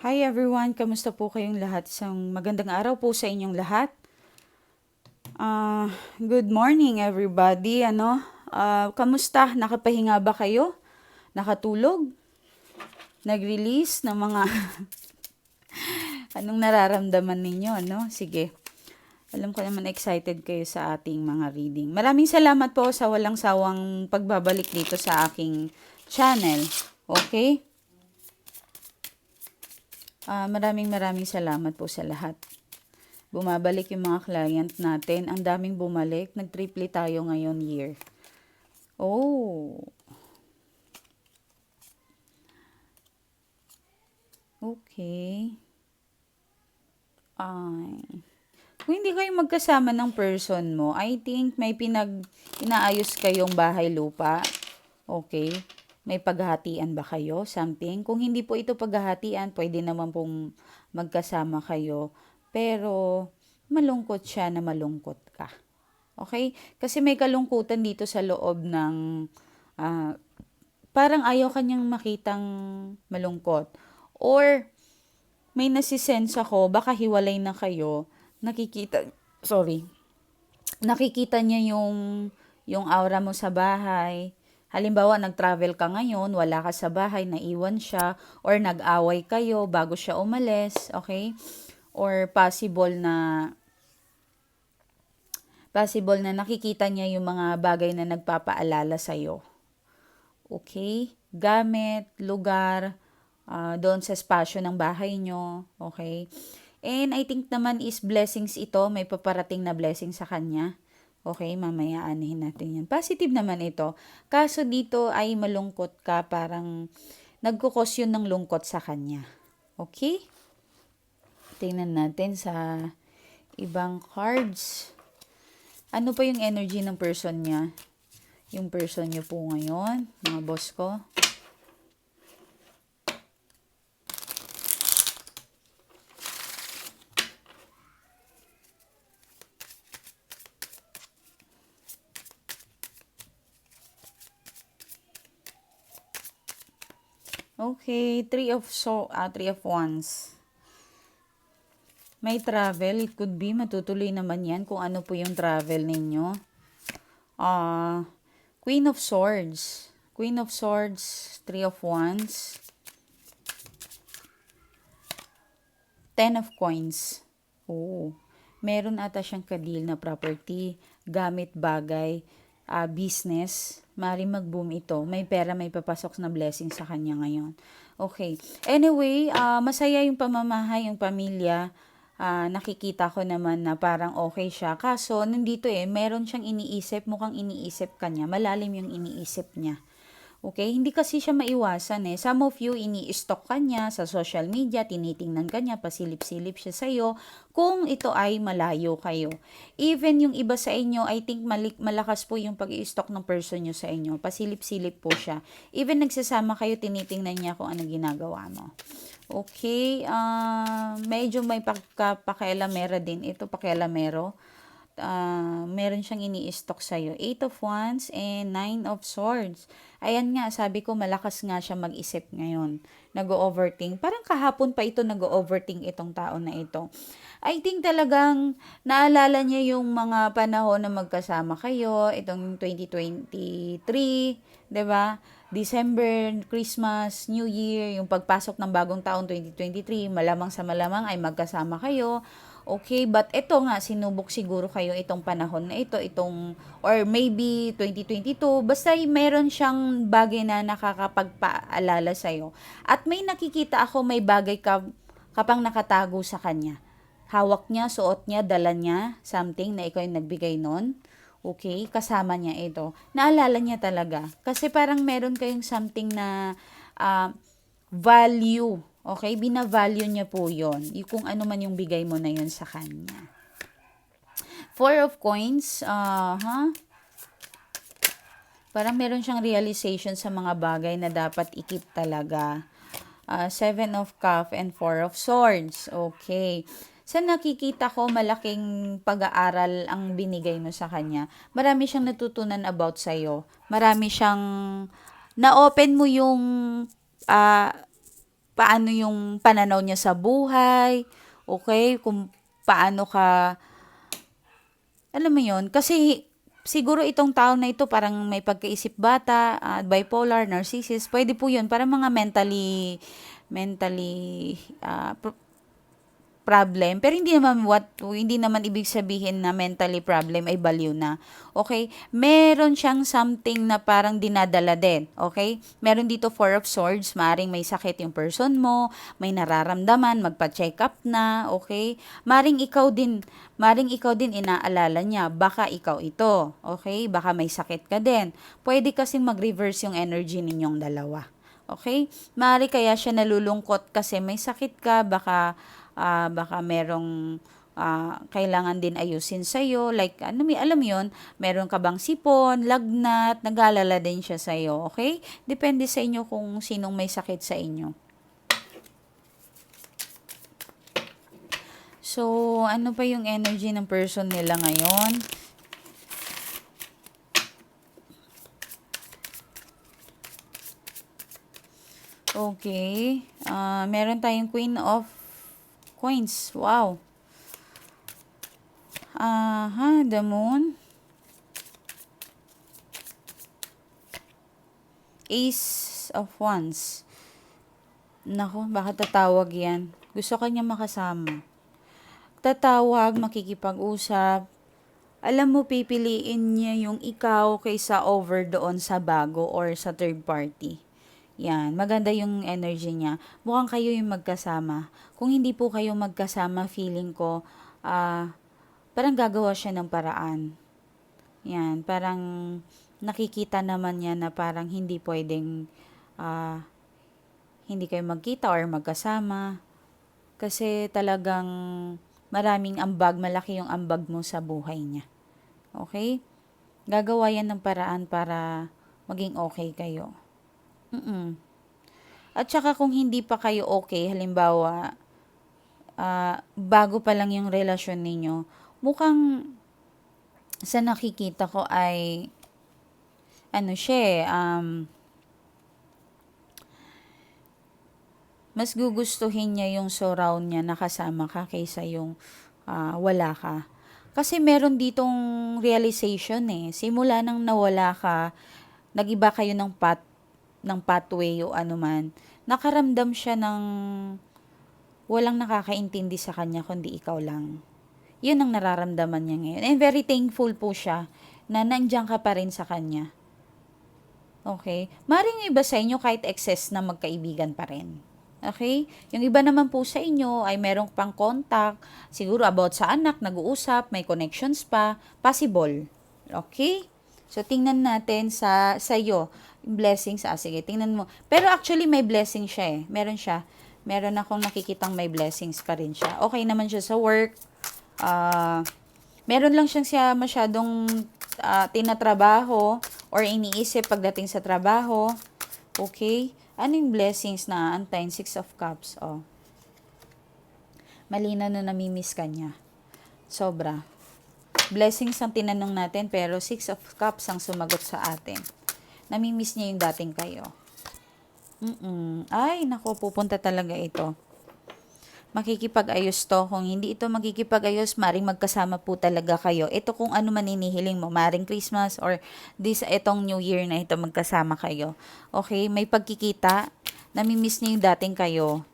Hi everyone, kamusta po kayong lahat? Isang magandang araw po sa inyong lahat. Ah, good morning everybody. Ano? Ah, kamusta? Nakapahinga ba kayo? Nakatulog? Nag-release ng mga anong nararamdaman ninyo, ano? Sige. Alam ko naman excited kayo sa ating mga reading. Maraming salamat po sa walang sawang pagbabalik dito sa aking channel. Okay? Ah, maraming maraming salamat po sa lahat. Bumabalik yung mga client natin. Ang daming bumalik. Nag-triple tayo ngayon year. Oh. Okay. Ay. Kung hindi kayo magkasama ng person mo, I think may pinag inaayos kayong bahay lupa. Okay? May paghahatian ba kayo? Something? Kung hindi po ito paghahatian, pwede naman pong magkasama kayo. Pero, malungkot siya na malungkot ka. Okay? Kasi may kalungkutan dito sa loob ng, ah, parang ayaw kanyang makitang malungkot. Or, may nasisense ako, baka hiwalay na kayo, nakikita, sorry, nakikita niya yung, yung aura mo sa bahay. Halimbawa, nag-travel ka ngayon, wala ka sa bahay, naiwan siya, or nag-away kayo bago siya umalis, okay? Or possible na, possible na nakikita niya yung mga bagay na nagpapaalala sa'yo. Okay? Gamit, lugar, ah, doon sa espasyo ng bahay nyo, okay? And I think naman is blessings ito, may paparating na blessing sa kanya. Okay, mamaya anahin natin yan. Positive naman ito. Kaso dito ay malungkot ka, parang nagkukos yun ng lungkot sa kanya. Okay? Tingnan natin sa ibang cards. Ano pa yung energy ng person niya? Yung person niyo po ngayon, mga boss ko. Okay, three of so, ah, three of wands. May travel, it could be, matutuloy naman yan kung ano po yung travel ninyo. Ah, Queen of Swords. Queen of Swords, Three of Wands. Ten of Coins. Oh, meron ata siyang kadil na property, gamit, bagay, ah, business. Mari mag-boom ito. May pera, may papasok na blessing sa kanya ngayon. Okay. Anyway, ah, masaya yung pamamahay, yung pamilya. Ah, nakikita ko naman na parang okay siya. Kaso, nandito eh, meron siyang iniisip, mukhang iniisip kanya. Malalim yung iniisip niya. Okay? Hindi kasi siya maiwasan eh. Some of you, ini-stalk ka niya sa social media, tinitingnan ka niya, pasilip-silip siya sa'yo, kung ito ay malayo kayo. Even yung iba sa inyo, I think malik, malakas po yung pag stalk ng person nyo sa inyo. Pasilip-silip po siya. Even nagsasama kayo, tinitingnan niya kung ano ginagawa mo. Okay, uh, medyo may pagkapakialamera din. Ito pakialamero. Uh, meron siyang ini-stock sa'yo. Eight of Wands and Nine of Swords. Ayan nga, sabi ko malakas nga siya mag-isip ngayon. Nag-overthink. Parang kahapon pa ito nag-overthink itong tao na ito. I think talagang naalala niya yung mga panahon na magkasama kayo, itong 2023, 'di ba? December, Christmas, New Year, yung pagpasok ng bagong taon 2023, malamang sa malamang ay magkasama kayo. Okay, but ito nga, sinubok siguro kayo itong panahon na ito, itong, or maybe 2022, basta meron siyang bagay na nakakapagpaalala sa'yo. At may nakikita ako, may bagay ka, kapang nakatago sa kanya. Hawak niya, suot niya, dala niya, something na ikaw yung nagbigay nun. Okay, kasama niya ito. Naalala niya talaga. Kasi parang meron kayong something na uh, value. Okay, bina-value niya po yon Yung kung ano man yung bigay mo na yon sa kanya. Four of coins, uh, huh? Parang meron siyang realization sa mga bagay na dapat ikip talaga. Uh, seven of cup and four of swords. Okay sa nakikita ko, malaking pag-aaral ang binigay mo sa kanya. Marami siyang natutunan about sa'yo. Marami siyang, na-open mo yung uh, paano yung pananaw niya sa buhay, okay? Kung paano ka, alam mo yon kasi siguro itong tao na ito parang may pagkaisip bata, ah, bipolar, narcissist, pwede po yun, para mga mentally, mentally, pro- problem. Pero hindi naman what hindi naman ibig sabihin na mentally problem ay baliw na. Okay? Meron siyang something na parang dinadala din. Okay? Meron dito four of swords, maring may sakit yung person mo, may nararamdaman, magpa-check up na, okay? Maring ikaw din, maring ikaw din inaalala niya, baka ikaw ito. Okay? Baka may sakit ka din. Pwede kasing mag-reverse yung energy ninyong dalawa. Okay? Mari kaya siya nalulungkot kasi may sakit ka, baka ah, baka merong ah, kailangan din ayusin sa'yo. Like, ano, may, alam yun, meron ka bang sipon, lagnat, nag-alala din siya sa'yo. Okay? Depende sa inyo kung sinong may sakit sa inyo. So, ano pa yung energy ng person nila ngayon? Okay. Ah, meron tayong Queen of Coins. Wow. Aha, the moon. Ace of Wands. Nako, baka tatawag yan. Gusto kanya makasama. Tatawag, makikipag-usap. Alam mo, pipiliin niya yung ikaw kaysa over doon sa bago or sa third party. Yan, maganda yung energy niya. Mukhang kayo yung magkasama. Kung hindi po kayo magkasama, feeling ko, ah, parang gagawa siya ng paraan. Yan, parang nakikita naman niya na parang hindi pwedeng ah, hindi kayo magkita or magkasama. Kasi talagang maraming ambag, malaki yung ambag mo sa buhay niya. Okay? Gagawa yan ng paraan para maging okay kayo. Mm-mm. At saka kung hindi pa kayo okay, halimbawa, ah, bago pa lang yung relasyon ninyo, mukhang sa nakikita ko ay, ano siya eh, um, mas gugustuhin niya yung surround niya nakasama ka kaysa yung ah, wala ka. Kasi meron ditong realization eh. Simula nang nawala ka, nagiba kayo ng path, ng pathway o ano man, nakaramdam siya ng walang nakakaintindi sa kanya kundi ikaw lang. Yun ang nararamdaman niya ngayon. And very thankful po siya na nandiyan ka pa rin sa kanya. Okay? Maring iba sa inyo kahit excess na magkaibigan pa rin. Okay? Yung iba naman po sa inyo ay merong pang contact, siguro about sa anak, nag-uusap, may connections pa, possible. Okay? So, tingnan natin sa sa'yo, blessings. Ah, sige, tingnan mo. Pero actually, may blessing siya eh. Meron siya. Meron akong nakikitang may blessings pa rin siya. Okay naman siya sa work. Ah, meron lang siyang siya masyadong ah, tinatrabaho or iniisip pagdating sa trabaho. Okay? Ano yung blessings na antayin? Six of Cups. Oh. Malina na namimiss ka niya. Sobra. Blessings ang tinanong natin pero Six of Cups ang sumagot sa atin. Namimiss niya yung dating kayo. Mm-mm. Ay, nako, pupunta talaga ito. Makikipag-ayos to. Kung hindi ito makikipag-ayos, maring magkasama po talaga kayo. Ito kung ano man inihiling mo, maring Christmas or this, itong New Year na ito magkasama kayo. Okay, may pagkikita. Namimiss niya yung dating kayo.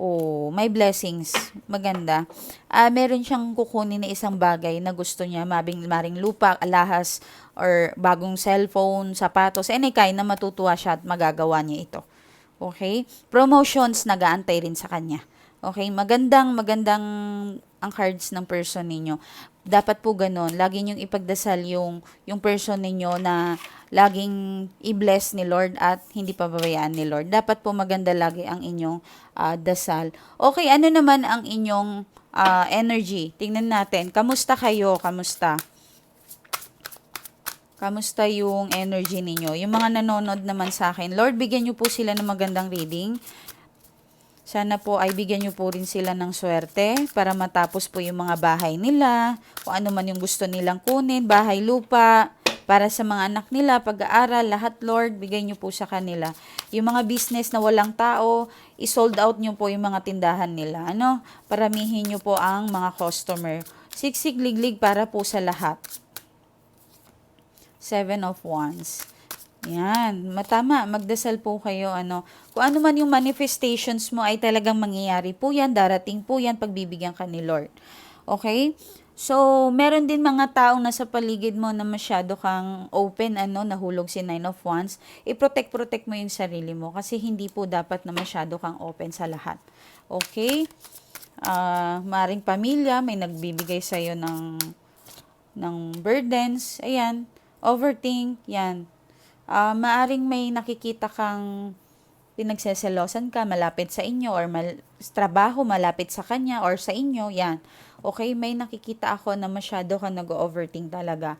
Oh, may blessings. Maganda. Ah, meron siyang kukunin na isang bagay na gusto niya, mabing maring lupa, alahas, or bagong cellphone, sapatos, any kind na matutuwa siya at magagawa niya ito. Okay? Promotions, nagaantay rin sa kanya. Okay? Magandang, magandang ang cards ng person ninyo. Dapat po ganun. Lagi niyong ipagdasal yung, yung person ninyo na laging i-bless ni Lord at hindi pababayaan ni Lord. Dapat po maganda lagi ang inyong ah, dasal. Okay, ano naman ang inyong ah, energy? Tingnan natin. Kamusta kayo? Kamusta? Kamusta yung energy ninyo? Yung mga nanonood naman sa akin, Lord, bigyan niyo po sila ng magandang reading. Sana po ay bigyan niyo po rin sila ng swerte para matapos po yung mga bahay nila, kung ano man yung gusto nilang kunin, bahay lupa, para sa mga anak nila, pag-aaral, lahat Lord, bigay niyo po sa kanila. Yung mga business na walang tao, i-sold out niyo po yung mga tindahan nila. Ano? Paramihin niyo po ang mga customer. Siksik liglig para po sa lahat. Seven of Wands. Yan, matama, magdasal po kayo, ano, kung ano man yung manifestations mo ay talagang mangyayari po yan, darating po yan, pagbibigyan ka ni Lord. Okay? So, meron din mga taong nasa paligid mo na masyado kang open, ano, nahulog si Nine of Wands. I-protect-protect mo yung sarili mo kasi hindi po dapat na masyado kang open sa lahat. Okay? Ah, maring pamilya, may nagbibigay sa'yo ng, ng burdens. Ayan. Overthink. Yan. Ah, maaring may nakikita kang pinagseselosan ka, malapit sa inyo, or mal- trabaho malapit sa kanya, or sa inyo, yan. Okay, may nakikita ako na masyado ka nag-overthink talaga.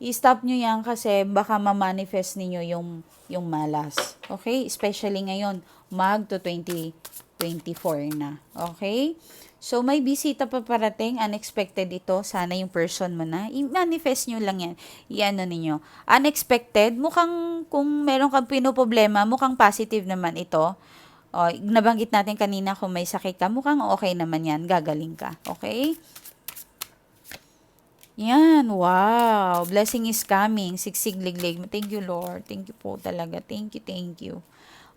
I-stop nyo yan kasi baka ma-manifest ninyo yung, yung malas. Okay? Especially ngayon, mag to 2024 na. Okay? So, may bisita pa parating, unexpected ito. Sana yung person mo na. I-manifest nyo lang yan. I-ano ninyo. Unexpected, mukhang kung meron kang pinoproblema, mukhang positive naman ito. O, nabanggit natin kanina kung may sakit ka, mukhang okay naman yan. Gagaling ka. Okay? Yan, wow. Blessing is coming. Sigsig liglig. Thank you, Lord. Thank you po talaga. Thank you, thank you.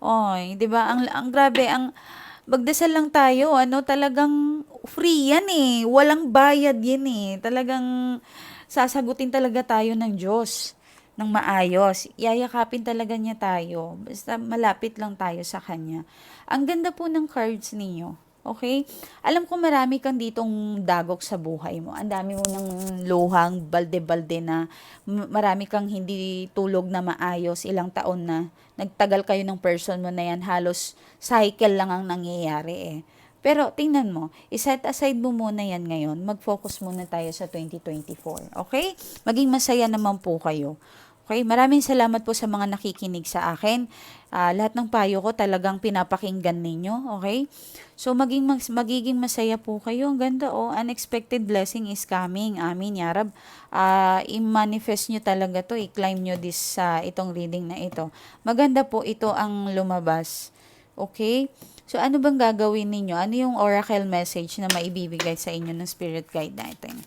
Oy, 'di ba? Ang ang grabe ang magdasal lang tayo, ano, talagang free yan eh. Walang bayad yan eh. Talagang sasagutin talaga tayo ng Diyos ng maayos. Iyayakapin talaga niya tayo. Basta malapit lang tayo sa Kanya. Ang ganda po ng cards ninyo. Okay? Alam ko marami kang ditong dagok sa buhay mo. Ang dami mo ng luhang, balde-balde na marami kang hindi tulog na maayos ilang taon na. Nagtagal kayo ng person mo na yan. Halos cycle lang ang nangyayari eh. Pero tingnan mo, iset aside mo muna yan ngayon. Mag-focus muna tayo sa 2024. Okay? Maging masaya naman po kayo. Okay, maraming salamat po sa mga nakikinig sa akin. Ah, lahat ng payo ko talagang pinapakinggan ninyo, okay? So maging mag, magiging masaya po kayo. Ang ganda oh, unexpected blessing is coming. Amin, ya Rab. Ah, i-manifest nyo talaga to, i-climb nyo this sa itong reading na ito. Maganda po ito ang lumabas. Okay? So ano bang gagawin ninyo? Ano yung oracle message na maibibigay sa inyo ng spirit guide natin?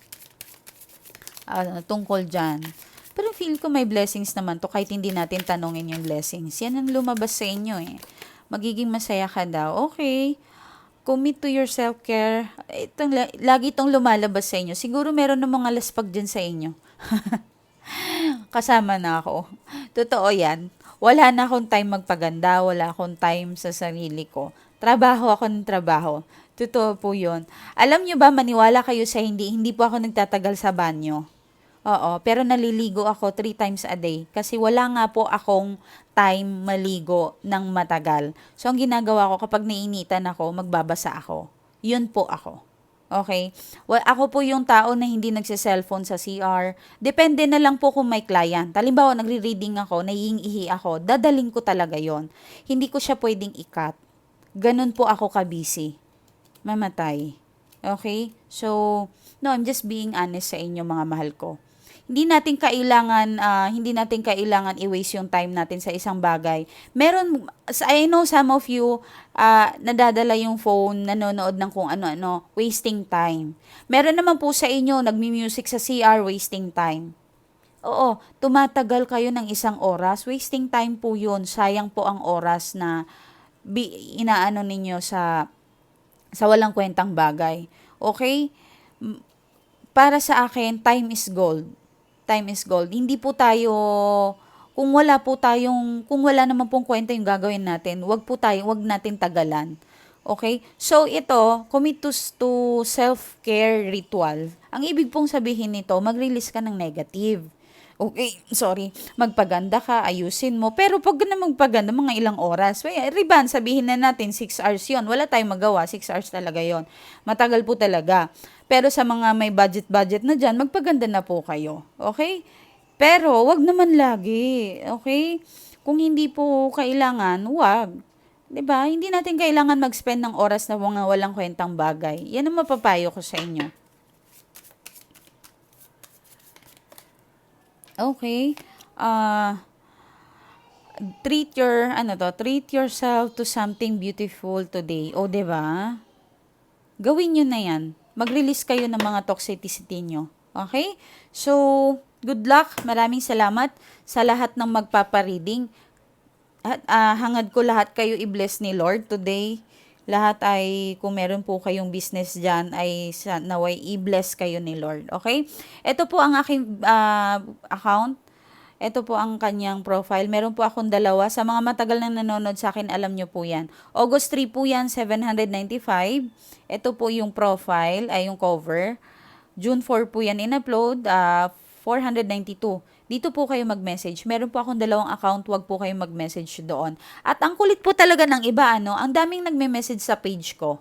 Ah, tungkol dyan. Pero feel ko may blessings naman to kahit hindi natin tanongin yung blessings. Yan ang lumabas sa inyo eh. Magiging masaya ka daw. Okay. Commit to your self-care. Itong, lagi itong lumalabas sa inyo. Siguro meron ng mga laspag dyan sa inyo. Kasama na ako. Totoo yan. Wala na akong time magpaganda. Wala akong time sa sarili ko. Trabaho ako ng trabaho. Totoo po yun. Alam nyo ba, maniwala kayo sa hindi, hindi po ako nagtatagal sa banyo. Oo, pero naliligo ako three times a day kasi wala nga po akong time maligo ng matagal. So, ang ginagawa ko kapag nainitan ako, magbabasa ako. Yun po ako. Okay? Well, ako po yung tao na hindi nagse-cellphone sa CR. Depende na lang po kung may client. Halimbawa, nagre-reading ako, naiingihi ako, dadaling ko talaga yon. Hindi ko siya pwedeng ikat. Ganun po ako kabisi. Mamatay. Okay? So, no, I'm just being honest sa inyo mga mahal ko hindi natin kailangan uh, hindi natin kailangan i-waste yung time natin sa isang bagay. Meron I know some of you uh, nadadala yung phone, nanonood ng kung ano-ano, wasting time. Meron naman po sa inyo nagmi-music sa CR, wasting time. Oo, tumatagal kayo ng isang oras, wasting time po 'yun. Sayang po ang oras na bi, inaano ninyo sa sa walang kwentang bagay. Okay? Para sa akin, time is gold time is gold. Hindi po tayo, kung wala po tayong, kung wala naman pong kwenta yung gagawin natin, wag po tayo, wag natin tagalan. Okay? So, ito, commit to, to self-care ritual. Ang ibig pong sabihin nito, mag-release ka ng negative. Okay, sorry, magpaganda ka, ayusin mo. Pero pag na magpaganda, mga ilang oras, well, riban, sabihin na natin 6 hours yon Wala tayong magawa, 6 hours talaga yon Matagal po talaga. Pero sa mga may budget-budget na dyan, magpaganda na po kayo. Okay? Pero, wag naman lagi. Okay? Kung hindi po kailangan, wag. 'Di ba? Hindi natin kailangan mag-spend ng oras na mga walang kwentang bagay. Yan ang mapapayo ko sa inyo. Okay. Ah, treat your, ano to, treat yourself to something beautiful today. O, 'di ba? Gawin nyo na yan. Mag-release kayo ng mga toxicity nyo. Okay? So, good luck. Maraming salamat sa lahat ng magpapareading. At ah, hangad ko lahat kayo i-bless ni Lord today. Lahat ay, kung meron po kayong business dyan, ay naway i-bless kayo ni Lord. Okay? Ito po ang aking ah, account. Ito po ang kanyang profile. Meron po akong dalawa. Sa mga matagal na nanonood sa akin, alam nyo po yan. August 3 po yan, 795. Ito po yung profile, ay yung cover. June 4 po yan in-upload, ah, 492. Dito po kayo mag-message. Meron po akong dalawang account, wag po kayo mag-message doon. At ang kulit po talaga ng iba, ano, ang daming nagme-message sa page ko.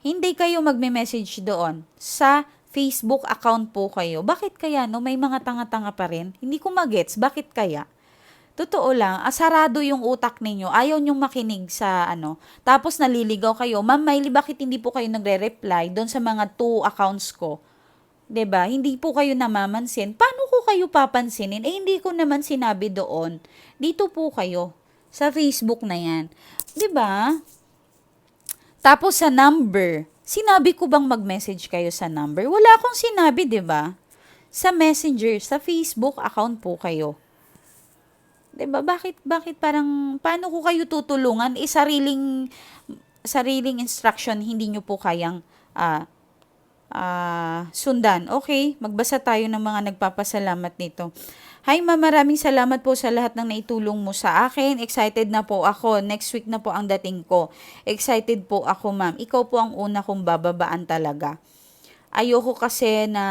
Hindi kayo magme-message doon. Sa Facebook account po kayo. Bakit kaya, no? May mga tanga-tanga pa rin. Hindi ko magets. Bakit kaya? Totoo lang, asarado yung utak ninyo. Ayaw nyong makinig sa ano. Tapos naliligaw kayo. Ma'am Miley, bakit hindi po kayo nagre-reply doon sa mga two accounts ko? 'Di ba? Hindi po kayo namamansin. Paano ko kayo papansinin? Eh hindi ko naman sinabi doon. Dito po kayo sa Facebook na 'yan. 'Di ba? Tapos sa number, sinabi ko bang mag-message kayo sa number? Wala akong sinabi, 'di ba? Sa Messenger, sa Facebook account po kayo. 'Di ba? Bakit bakit parang paano ko kayo tutulungan? Eh sariling sariling instruction hindi nyo po kayang ah ah, sundan. Okay, magbasa tayo ng mga nagpapasalamat nito. Hi ma'am, maraming salamat po sa lahat ng naitulong mo sa akin. Excited na po ako. Next week na po ang dating ko. Excited po ako ma'am. Ikaw po ang una kong bababaan talaga. Ayoko kasi na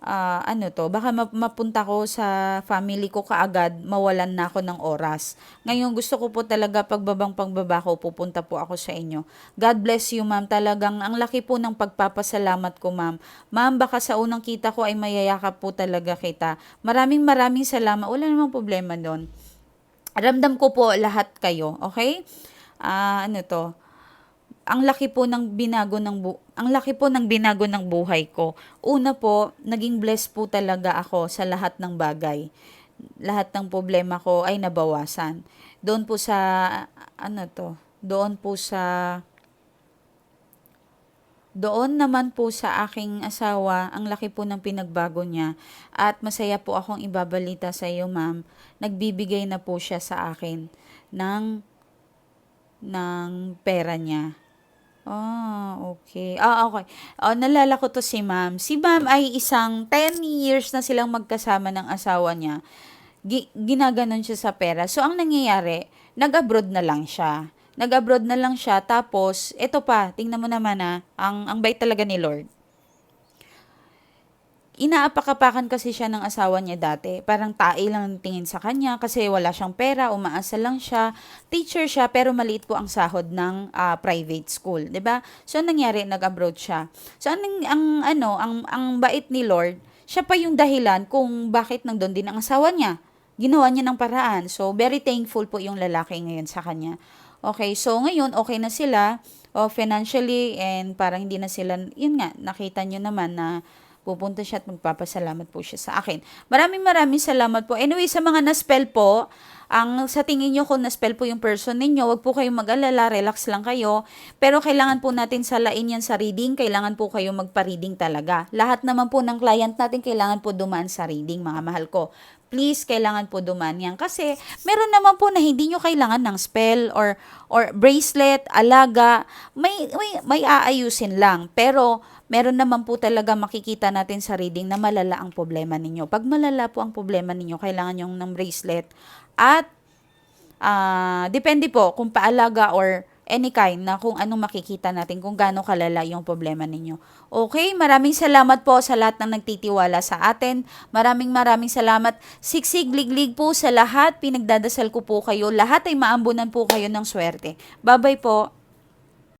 ah, ano to, baka map- mapunta ko sa family ko kaagad, mawalan na ako ng oras. Ngayon, gusto ko po talaga pagbabang pagbaba ko, pupunta po ako sa inyo. God bless you, ma'am. Talagang ang laki po ng pagpapasalamat ko, ma'am. Ma'am, baka sa unang kita ko ay mayayakap po talaga kita. Maraming maraming salamat. Wala namang problema doon. Ramdam ko po lahat kayo, okay? Ah, ano to? Ang laki po ng binago ng bu- ang laki po ng binago ng buhay ko. Una po, naging blessed po talaga ako sa lahat ng bagay. Lahat ng problema ko ay nabawasan. Doon po sa ano to? Doon po sa doon naman po sa aking asawa, ang laki po ng pinagbago niya at masaya po akong ibabalita sa iyo, ma'am. Nagbibigay na po siya sa akin ng ng pera niya. Ah, okay. Ah, okay. Oh, nalala ko to si ma'am. Si ma'am ay isang 10 years na silang magkasama ng asawa niya. Gi- ginaganon siya sa pera. So, ang nangyayari, nag-abroad na lang siya. Nag-abroad na lang siya. Tapos, eto pa, tingnan mo naman ha, ang, ang bait talaga ni Lord inaapak-apakan kasi siya ng asawa niya dati. Parang tae lang ang tingin sa kanya kasi wala siyang pera, umaasa lang siya. Teacher siya pero maliit po ang sahod ng ah, private school, 'di ba? So anong nangyari, nag-abroad siya. So anong ang ano, ang ang bait ni Lord, siya pa yung dahilan kung bakit nandun din ang asawa niya. Ginawa niya ng paraan. So very thankful po yung lalaki ngayon sa kanya. Okay, so ngayon okay na sila oh, financially and parang hindi na sila, yun nga, nakita nyo naman na pupunta siya at magpapasalamat po siya sa akin. Maraming maraming salamat po. Anyway, sa mga na-spell po, ang sa tingin nyo kung na-spell po yung person ninyo, wag po kayong mag-alala, relax lang kayo. Pero kailangan po natin salain yan sa reading, kailangan po kayo magpa-reading talaga. Lahat naman po ng client natin kailangan po dumaan sa reading, mga mahal ko please kailangan po duman yan kasi meron naman po na hindi nyo kailangan ng spell or or bracelet, alaga, may may, may aayusin lang pero meron naman po talaga makikita natin sa reading na malala ang problema ninyo. Pag malala po ang problema ninyo, kailangan yung ng bracelet at ah depende po kung paalaga or any kind na kung anong makikita natin, kung gaano kalala yung problema ninyo. Okay, maraming salamat po sa lahat ng nagtitiwala sa atin. Maraming maraming salamat. Siksig liglig po sa lahat. Pinagdadasal ko po kayo. Lahat ay maambunan po kayo ng swerte. Bye-bye po.